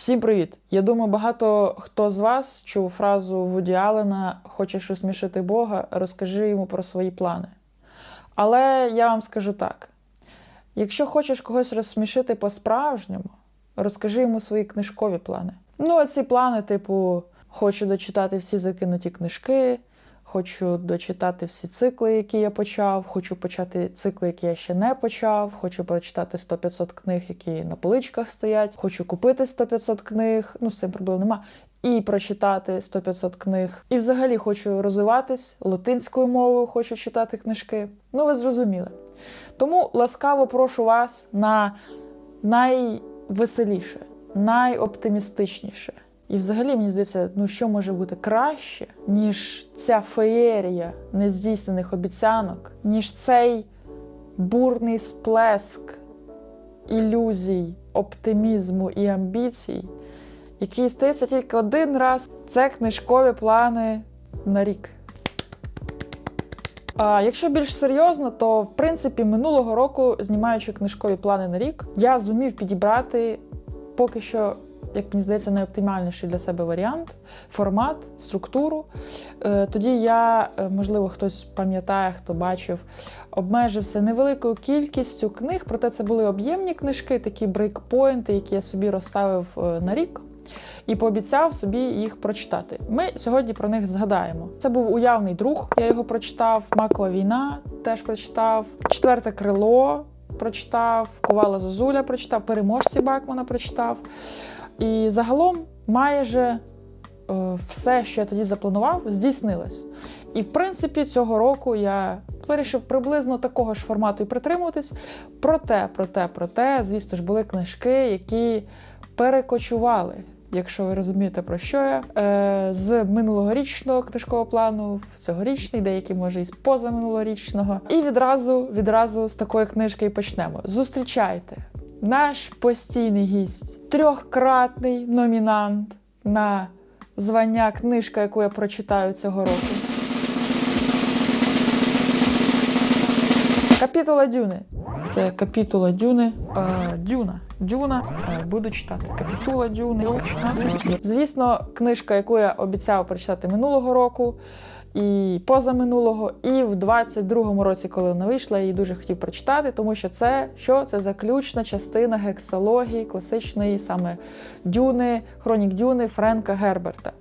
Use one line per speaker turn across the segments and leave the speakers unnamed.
Всім привіт! Я думаю, багато хто з вас чув фразу Вуді Аллена Хочеш розсмішити Бога, розкажи йому про свої плани. Але я вам скажу так: якщо хочеш когось розсмішити по-справжньому, розкажи йому свої книжкові плани. Ну, а ці плани, типу, хочу дочитати всі закинуті книжки, хочу дочитати всі цикли, які я почав, хочу почати цикли, які я ще не почав, хочу прочитати 100-500 книг, які на поличках стоять, хочу купити 100-500 книг, ну з цим проблем нема. І прочитати 100-500 книг. І взагалі хочу розвиватись латинською мовою, хочу читати книжки. Ну, ви зрозуміли. Тому ласкаво прошу вас на найвеселіше, найоптимістичніше. І взагалі, мені здається, ну що може бути краще, ніж ця феєрія нездійснених обіцянок, ніж цей бурний сплеск ілюзій, оптимізму і амбіцій, який стається тільки один раз. Це книжкові плани на рік. А якщо більш серйозно, то в принципі минулого року, знімаючи книжкові плани на рік, я зумів підібрати поки що, як мені здається, найоптимальніший для себе варіант, формат, структуру. Е, Тоді я, е, можливо, хтось пам'ятає, хто бачив, обмежився невеликою кількістю книг, проте це були об'ємні книжки, такі брейкпойнти, які я собі розставив е, на рік. І пообіцяв собі їх прочитати. Ми сьогодні про них згадаємо. Це був уявний друг, я його прочитав. Макова війна теж прочитав. Четверте крило прочитав. Ковала Зозуля прочитав. Переможці Бакмана прочитав. І загалом майже е, все, що я тоді запланував, здійснилось. І в принципі, цього року я вирішив приблизно такого ж формату і притримуватись. Проте, проте, проте, звісно ж, були книжки, які перекочували. Якщо ви розумієте, про що я, е, з минулогорічного книжкового плану в цьогорічний, деякі може і з позаминулорічного. І відразу, відразу з такої книжки і почнемо. Зустрічайте наш постійний гість, трьохкратний номінант на звання книжка, яку я прочитаю цього року. Капітула Дюни. Це капітула Дюни. Е, Дюна. Дюна. Е, буду читати. Капітула Дюни. Звісно, книжка, яку я обіцяв прочитати минулого року. І позаминулого, і в 22-му році, коли вона вийшла, я її дуже хотів прочитати, тому що це що? Це заключна частина гексології класичної саме Дюни, Хронік Дюни Френка Герберта.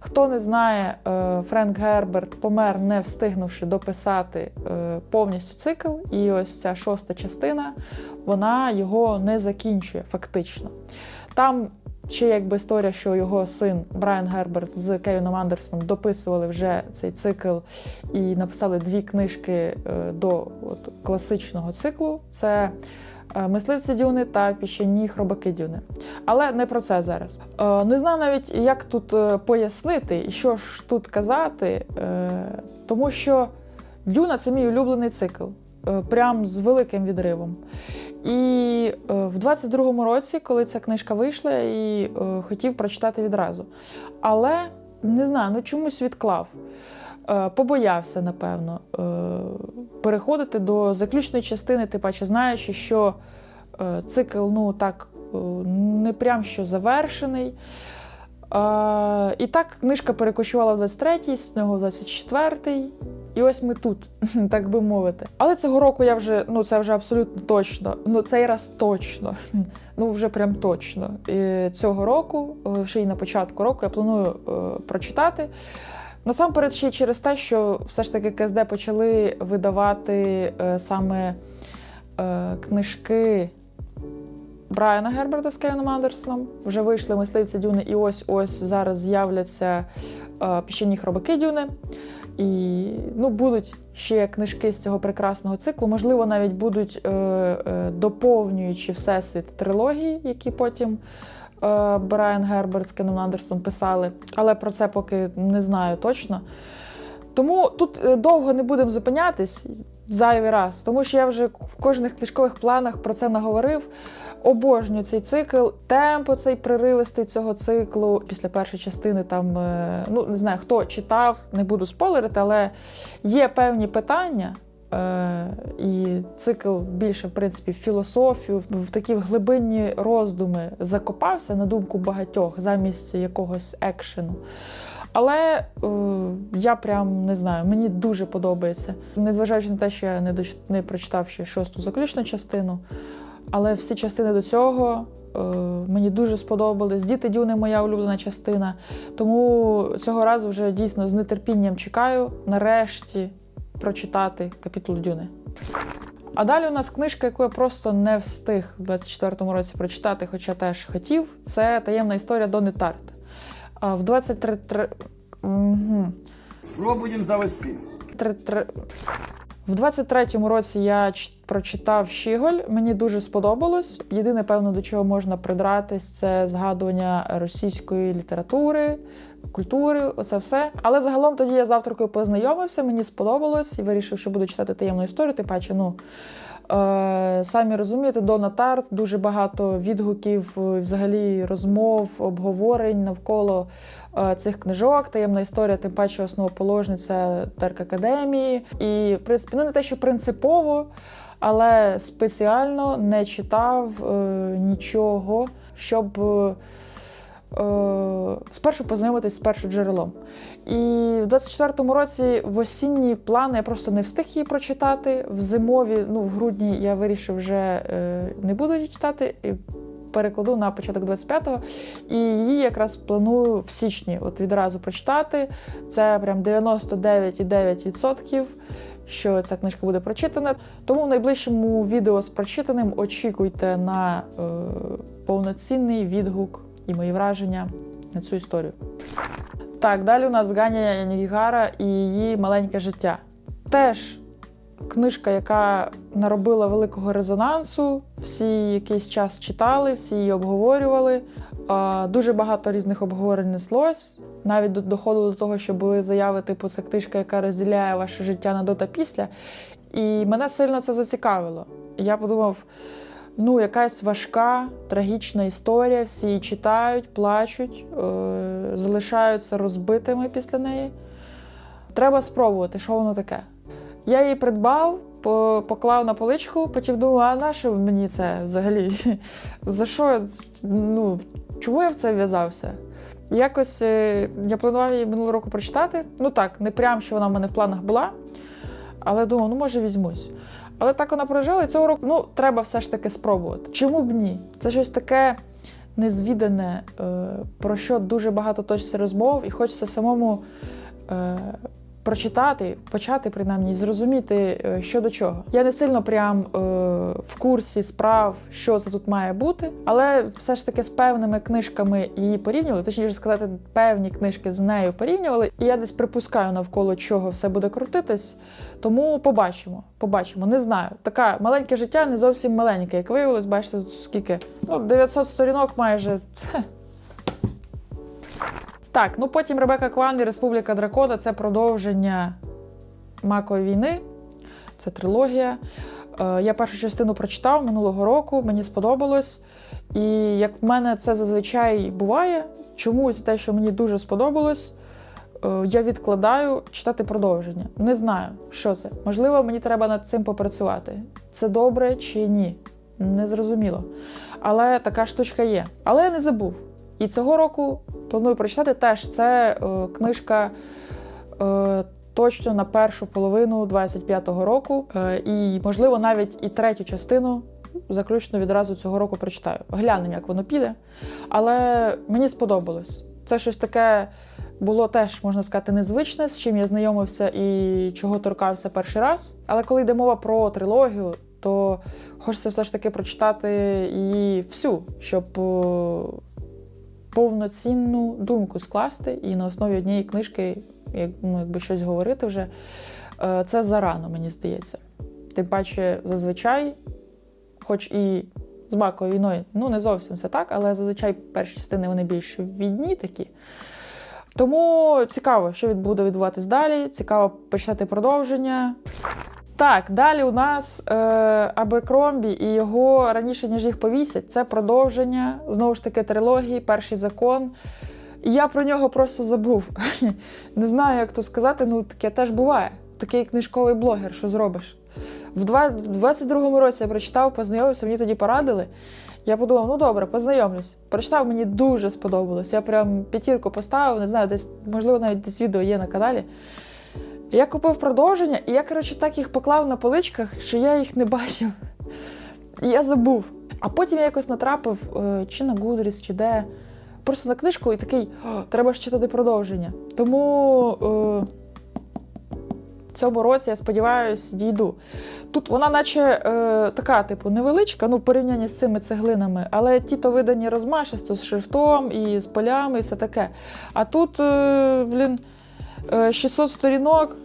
Хто не знає, е, Френк Герберт помер, не встигнувши дописати е, повністю цикл, і ось ця шоста частина вона його не закінчує фактично. Там ще якби історія, що його син Брайан Герберт з Кевіном Андерсоном дописували вже цей цикл і написали дві книжки е, до от, класичного циклу. Це е, Мисливці Дюни та піщані хробаки Дюни. Але не про це зараз. Е, Не знаю навіть, як тут пояснити і що ж тут казати, тому що Дюна це мій улюблений цикл, прям з великим відривом. І е, в 22-му році, коли ця книжка вийшла, її е, хотів прочитати відразу. Але не знаю, ну чомусь відклав. Е, побоявся, напевно, переходити до заключної частини, тим паче знаючи, що цикл ну так не прям що завершений. І так книжка перекочувала в 23-й, з нього в 24-й. І ось ми тут, так би мовити. Але цього року я вже, ну це вже абсолютно точно. Ну цей раз точно. Ну вже прям точно. І цього року, е, ще й на початку року, я планую е, прочитати. Насамперед, ще через те, що все ж таки КСД почали видавати е, саме е, книжки Брайана Герберта з Кевіном Андерсоном. Вже вийшли мисливці Дюни, і ось ось зараз з'являться е, піщані хробаки Дюни. І ну, будуть ще книжки з цього прекрасного циклу. Можливо, навіть будуть е, е, доповнюючи всесвіт трилогії, які потім е, Брайан Герберт з Кеном Андерсом писали. Але про це поки не знаю точно. Тому тут е, довго не будемо зупинятись зайвий раз, тому що я вже в кожних книжкових планах про це наговорив. Обожнюю цей цикл, темпо цей приривистий цього циклу. Після першої частини там е, ну не знаю хто читав, не буду спойлерити, але є певні питання, Е, і цикл більше, в принципі, в філософію, в такі глибинні роздуми закопався на думку багатьох замість якогось екшену. Але е, я прям не знаю, мені дуже подобається. Незважаючи на те, що я не, доч... не прочитав ще шосту заключну частину, але всі частини до цього е, мені дуже сподобались. Діти Дюни моя улюблена частина. Тому цього разу вже дійсно з нетерпінням чекаю нарешті прочитати капітул Дюни. А далі у нас книжка, яку я просто не встиг у 24-му році прочитати, хоча теж хотів. Це таємна історія Дони Тарт. А В 23... тр- Мгм.
Пробуємо завести.
Тр- тр- В 23-му році я прочитав Щіголь. Мені дуже сподобалось. Єдине, певно, до чого можна придратись, це згадування російської літератури, культури, оце все. Але загалом тоді я з авторкою познайомився, мені сподобалось і вирішив, що буду читати таємну історію. Тим паче, ну. Е, самі розумієте, Дона Тарт дуже багато відгуків, е, взагалі розмов, обговорень навколо е, цих книжок. Таємна історія, тим паче основоположниця Терк Академії. І, в принципі, ну не те, що принципово, але спеціально не читав нічого, щоб. Е, Спершу познайомитись з першим джерелом. І в 24-му році в осінні плани я просто не встиг її прочитати. В зимові, ну в грудні я вирішив вже е, не буду її читати. І перекладу на початок 25-го. І її якраз планую в січні от відразу прочитати. Це прям 99,9%. Що ця книжка буде прочитана. Тому в найближчому відео з прочитаним очікуйте на е, повноцінний відгук і мої враження на цю історію. Так, далі у нас Ганя Нігігара і її маленьке життя. Теж книжка, яка наробила великого резонансу. Всі якийсь час читали, всі її обговорювали. Дуже багато різних обговорень неслось. Навіть до- доходило до того, що були заяви, типу, це книжка, яка розділяє ваше життя на до та після. І мене сильно це зацікавило. Я подумав: ну, якась важка, трагічна історія, всі її читають, плачуть, е- залишаються розбитими після неї. Треба спробувати, що воно таке. Я її придбав, поклав на поличку, потім думав, а на що мені це взагалі? За що? Ну, чому я в це в'язався? Якось е, я планував її минулого року прочитати. Ну так, не прям, що вона в мене в планах була, але думав, ну може візьмусь. Але так вона прожила, і цього року ну, треба все ж таки спробувати. Чому б ні? Це щось таке незвідане, е, про що дуже багато точиться розмов, і хочеться самому е, прочитати, почати принаймні, зрозуміти, е, що до чого. Я не сильно прям е, в курсі справ, що це тут має бути, але все ж таки з певними книжками її порівнювали, точніше сказати, певні книжки з нею порівнювали. І я десь припускаю навколо чого все буде крутитись. Тому побачимо. Побачимо. Не знаю. Така маленьке життя не зовсім маленьке. Як виявилось, бачите, тут скільки? Ну, 900 сторінок майже. Це. Так, ну потім Ребека Кван і Республіка Дракона це продовження макової війни. Це трилогія. Е, Я першу частину прочитав минулого року, мені сподобалось. І як в мене це зазвичай буває, чомусь те, що мені дуже сподобалось, е, я відкладаю читати продовження. Не знаю, що це. Можливо, мені треба над цим попрацювати. Це добре чи ні? Незрозуміло. Але така штучка є. Але я не забув. І цього року планую прочитати теж. Це е, книжка е, точно на першу половину 25-го року. Е, і, можливо, навіть і третю частину заключно відразу цього року прочитаю. Глянемо, як воно піде. Але мені сподобалось. Це щось таке було теж, можна сказати, незвичне, з чим я знайомився і чого торкався перший раз. Але коли йде мова про трилогію, то хочеться все ж таки прочитати її всю, щоб е, повноцінну думку скласти і на основі однієї книжки, як, ну, якби щось говорити вже. Е, Це зарано, мені здається. Тим паче, зазвичай, хоч і з маковою війною, ну не зовсім це так, але зазвичай перші частини вони більш відні такі. Тому цікаво, що буде відбуватись далі. Цікаво почитати продовження. Так, далі у нас е, Абекромбі і його раніше, ніж їх повісять. Це продовження, знову ж таки, трилогії, перший закон. Я про нього просто забув. Не знаю, як то сказати, ну таке теж буває. Такий книжковий блогер, що зробиш. В 22-му році я прочитав, познайомився, мені тоді порадили. Я подумав, ну добре, познайомлюсь. Прочитав, мені дуже сподобалось. Я прям п'ятірку поставив, не знаю, десь, можливо, навіть десь відео є на каналі. Я купив продовження, і я, коротше, так їх поклав на поличках, що я їх не бачив. І я забув. А потім я якось натрапив е, чи на Goodreads, чи де. Просто на книжку і такий, треба ж читати продовження. Тому е, цьому році, я сподіваюся, дійду. Тут вона, наче е, така, типу, невеличка, ну, в порівнянні з цими цеглинами, але ті то видані розмашисто з шрифтом і з полями, і все таке. А тут, е, блін, 600 сторінок.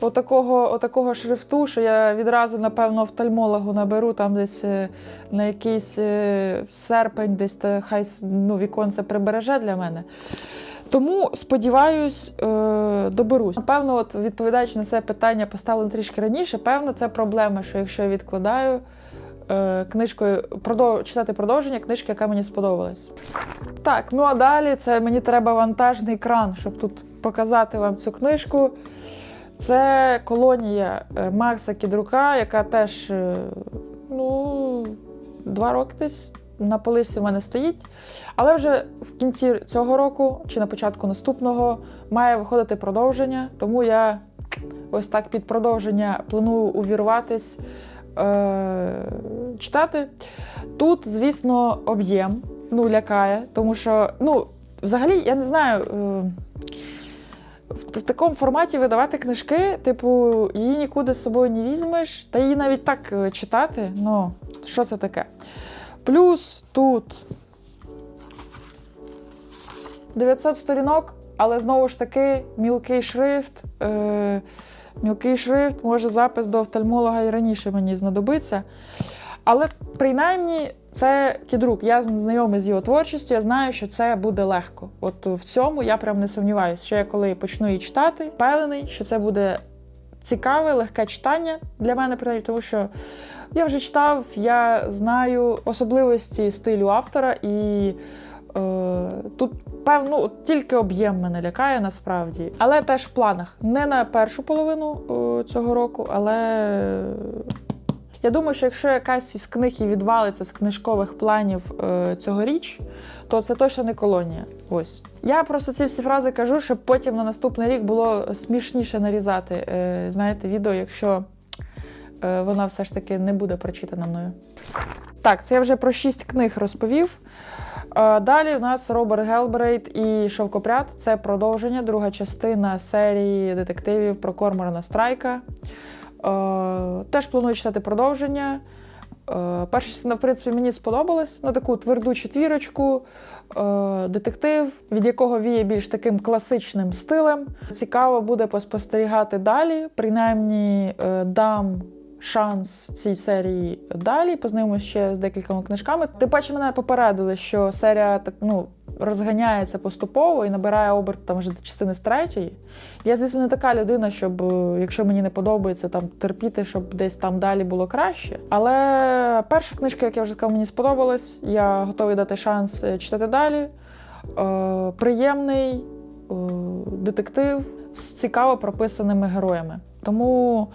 Отакого, отакого шрифту, що я відразу, напевно, офтальмологу наберу там десь е, на якийсь е, серпень, десь хай ну, віконце прибереже для мене. Тому сподіваюсь, е, доберусь. Напевно, от відповідаючи на це питання, поставлене трішки раніше, певно, це проблема, що якщо я відкладаю е, книжкою читати продовження книжки, яка мені сподобалась. Так, ну а далі це мені треба вантажний кран, щоб тут показати вам цю книжку. Це колонія е, Макса Кідрука, яка теж е, ну, два роки десь на полисі в мене стоїть. Але вже в кінці цього року чи на початку наступного має виходити продовження, тому я ось так під продовження планую увірватись е- читати. Тут, звісно, об'єм ну, лякає, тому що, ну, взагалі, я не знаю. Е- в, такому форматі видавати книжки, типу, її нікуди з собою не візьмеш, та її навіть так е, читати. Ну, що це таке? Плюс тут 900 сторінок, але знову ж таки мілкий шрифт. Е, мілкий шрифт, може запис до офтальмолога і раніше мені знадобиться. Але принаймні це кідрук. Я знайомий з його творчістю, я знаю, що це буде легко. От в цьому я прям не сумніваюся. Що я коли почну її читати, впевнений, що це буде цікаве, легке читання для мене, принаймні, тому що я вже читав, я знаю особливості стилю автора, і е, тут певно тільки об'єм мене лякає насправді. Але теж в планах не на першу половину е, цього року, але. Я думаю, що якщо якась із книг і відвалиться з книжкових планів е, цьогоріч, то це точно не колонія. Ось. Я просто ці всі фрази кажу, щоб потім на наступний рік було смішніше нарізати, е, знаєте, відео, якщо е, вона все ж таки не буде прочитана мною. Так, це я вже про шість книг розповів. Е, Далі у нас Роберт Гелбрейт і Шовкопряд. Це продовження, друга частина серії детективів про Корморана Страйка. Е, Теж планую читати продовження. Е, Перша частина, в принципі, мені сподобалась. Ну, таку тверду четвірочку, е, детектив, від якого віє більш таким класичним стилем. Цікаво буде поспостерігати далі. Принаймні, дам шанс цій серії далі. Познайомимося ще з декількома книжками. Тим паче мене попередили, що серія так ну. Розганяється поступово і набирає оберт там вже до частини з третьої. Я, звісно, не така людина, щоб е, якщо мені не подобається, там терпіти, щоб десь там далі було краще. Але перша книжка, як я вже сказав, мені сподобалась. Я готовий дати шанс е, читати далі. Е, приємний е, детектив з цікаво прописаними героями. Тому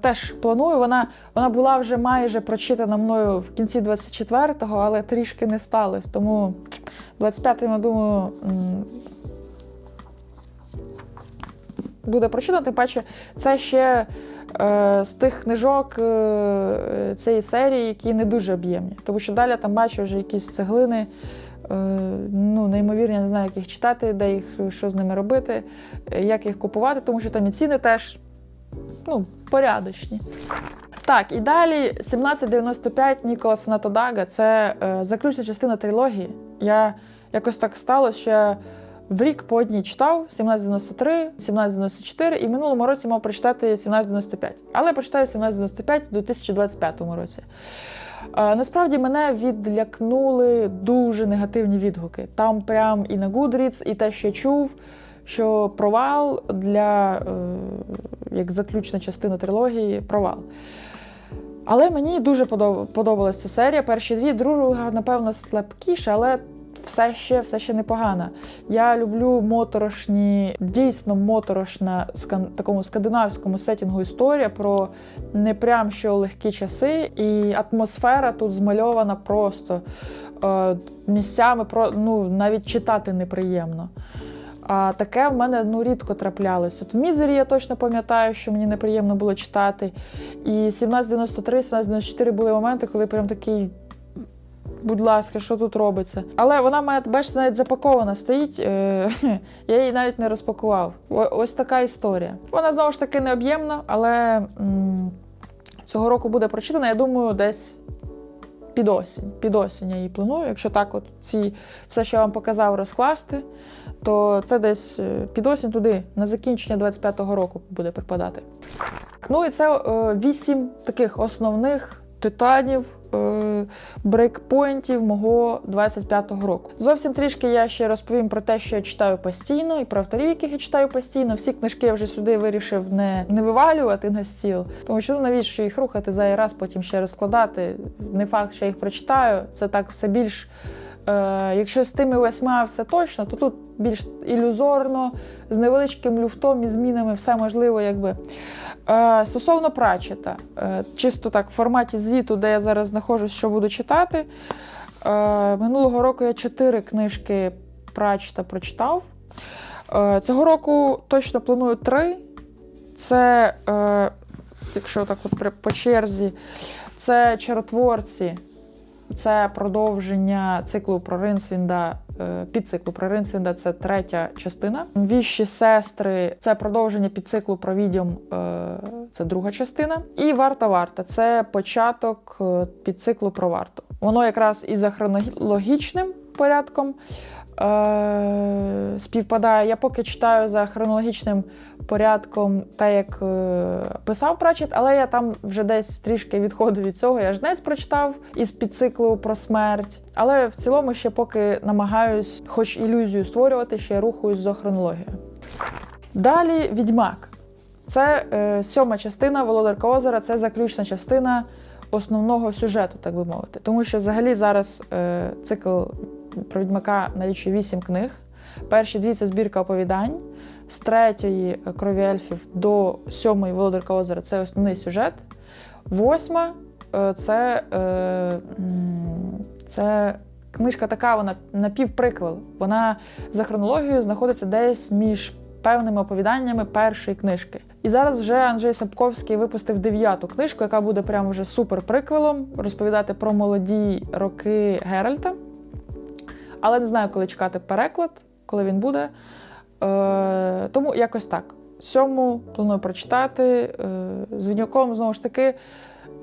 теж планую. Вона, вона була вже майже прочитана мною в кінці 24-го, але трішки не сталося. Тому 25-му, я думаю, буде прочитано. Тим паче, це ще е, з тих книжок е, цієї серії, які не дуже об'ємні. Тому що далі там бачу вже якісь цеглини. е, Ну, неймовірні, я не знаю, як їх читати, де їх, що з ними робити, е, як їх купувати, тому що там і ціни теж ну, порядочні. Так, і далі 1795 Ніколаса Натодага це е, заключна частина трилогії. Я якось так сталося, що я в рік по одній читав 1793, 1794 і в минулому році мав прочитати 1795. Але прочитаю 1795 у 2025 році. Е, Насправді мене відлякнули дуже негативні відгуки. Там прям і на Goodreads, і те, що я чув, що провал для е, як заключна частина трилогії провал. Але мені дуже подобалася ця серія. Перші дві, друга, напевно, слабкіша, але все ще, все ще непогана. Я люблю моторошні, дійсно моторошна такому скандинавському сетінгу історія про не прям що легкі часи, і атмосфера тут змальована просто е, місцями про ну навіть читати неприємно. А таке в мене ну, рідко траплялося. От в Мізері я точно пам'ятаю, що мені неприємно було читати. І 1793, 1794 були моменти, коли прям такий. Будь ласка, що тут робиться? Але вона має, бачите, навіть запакована стоїть. Е, я її навіть не розпакував. Ось така історія. Вона знову ж таки необ'ємна, але цього року буде прочитана, я думаю, десь під осінь. Під осінь я її планую. Якщо так, от ці все, що я вам показав, розкласти, то це десь е, під осінь туди, на закінчення 25-го року буде припадати. Ну і це е, вісім таких основних титанів, е, брейкпоінтів мого 25-го року. Зовсім трішки я ще розповім про те, що я читаю постійно, і про авторів, яких я читаю постійно. Всі книжки я вже сюди вирішив не, не вивалювати на стіл, тому що ну, навіщо їх рухати за раз, потім ще розкладати. Не факт, що я їх прочитаю. Це так все більш. Е, якщо з тими восьма все точно, то тут більш ілюзорно, з невеличким люфтом і змінами все можливо, якби. Е, стосовно Прачета, е, чисто так в форматі звіту, де я зараз знаходжусь, що буду читати. Е, минулого року я чотири книжки Прачета прочитав. Цього року точно планую три. Це, якщо так от по черзі, це чаротворці, це продовження циклу про Ринсвінда, підциклу про Ринсвінда, це третя частина. Віщі сестри це продовження підциклу про відьом, е, це друга частина. І варта варта це початок е, підциклу про варту. Воно якраз і за хронологічним порядком. Е, співпадає. Я поки читаю за хронологічним порядком, так як е, писав Прачет, але я там вже десь трішки відходив від цього. Я жнець прочитав із підциклу про смерть. Але в цілому ще поки намагаюсь, хоч ілюзію створювати, ще рухаюсь за хронологією. Далі Відьмак. Це е, сьома частина Володарка озера, це заключна частина основного сюжету, так би мовити. Тому що взагалі зараз е, цикл про відьмака налічує вісім книг. Перші дві це збірка оповідань. З третьої крові ельфів до сьомої Володарка озера це основний сюжет. Восьма е, це, е, це книжка така, вона напівприквел. Вона за хронологією знаходиться десь між певними оповіданнями першої книжки. І зараз вже Анджей Сапковський випустив дев'яту книжку, яка буде прямо вже супер приквелом, розповідати про молоді роки Геральта. Але не знаю, коли чекати переклад, коли він буде. Е, тому якось так. Сьому планую прочитати. Е, з Вінюком, знову ж таки,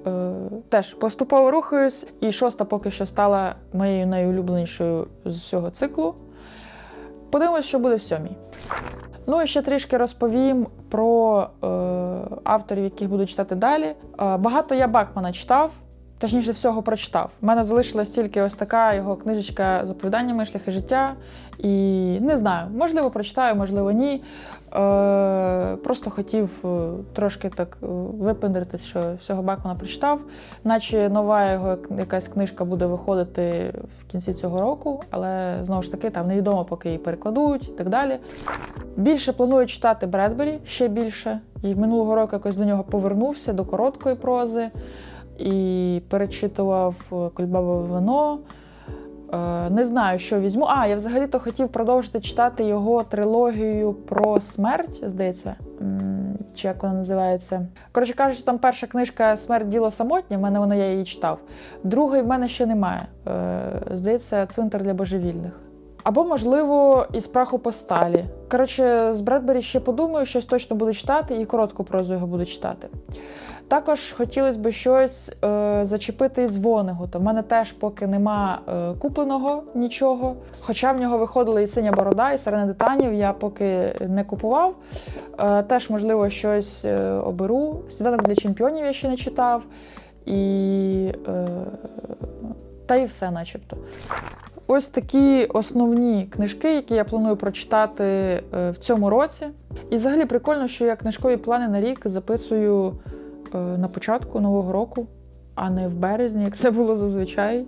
е, теж поступово рухаюсь. І шоста поки що стала моєю найулюбленішою з всього циклу. Подивимось, що буде в сьомій. Ну і ще трішки розповім про е, авторів, яких буду читати далі. Е, багато я Бакмана читав, точніше всього прочитав. У мене залишилась тільки ось така його книжечка з оповіданнями шляхи життя. І не знаю, можливо, прочитаю, можливо, ні. Е, просто хотів е, трошки так е, випендритись, що всього Бакмана прочитав. Наче нова його якась книжка буде виходити в кінці цього року, але знову ж таки там невідомо, поки її перекладуть і так далі. Більше планую читати Бредбері ще більше. І минулого року якось до нього повернувся до короткої прози і перечитував е, Кульбабове вино. Е, Не знаю, що візьму. А, я взагалі-то хотів продовжити читати його трилогію про смерть, здається. Чи як вона називається? Коротше кажучи, там перша книжка Смерть діло самотнє, в мене вона я її читав. Другої в мене ще немає. Е, Здається, цвинтар для божевільних. Або, можливо, із праху по сталі. Коротше, з Бредбері ще подумаю, щось точно буду читати, і коротку прозу його буду читати. Також хотілося б щось е, зачепити із Вонегута. В мене теж поки нема е, купленого нічого. Хоча в нього виходили і синя борода, і сирена титанів, я поки не купував. Е, теж, можливо, щось е, оберу. Сніданок для чемпіонів я ще не читав. І, е, та і все, начебто. Ось такі основні книжки, які я планую прочитати е, в цьому році. І взагалі прикольно, що я книжкові плани на рік записую на початку нового року, а не в березні, як це було зазвичай.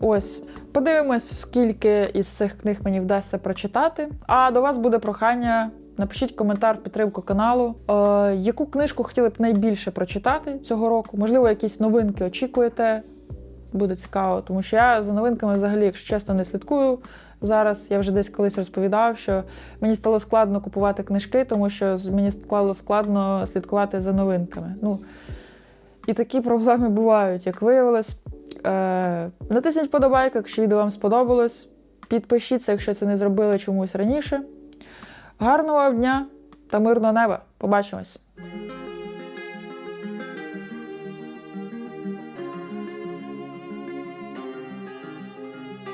Ось. Подивимось, скільки із цих книг мені вдасться прочитати. А до вас буде прохання. Напишіть коментар в підтримку каналу. Е, яку книжку хотіли б найбільше прочитати цього року? Можливо, якісь новинки очікуєте? Буде цікаво, тому що я за новинками взагалі, якщо чесно, не слідкую зараз. Я вже десь колись розповідав, що мені стало складно купувати книжки, тому що мені стало складно слідкувати за новинками. Ну, і такі проблеми бувають, як виявилось. Е, натисніть подобайку, якщо відео вам сподобалось. Підпишіться, якщо це не зробили чомусь раніше. Гарного дня та мирного неба! Побачимось!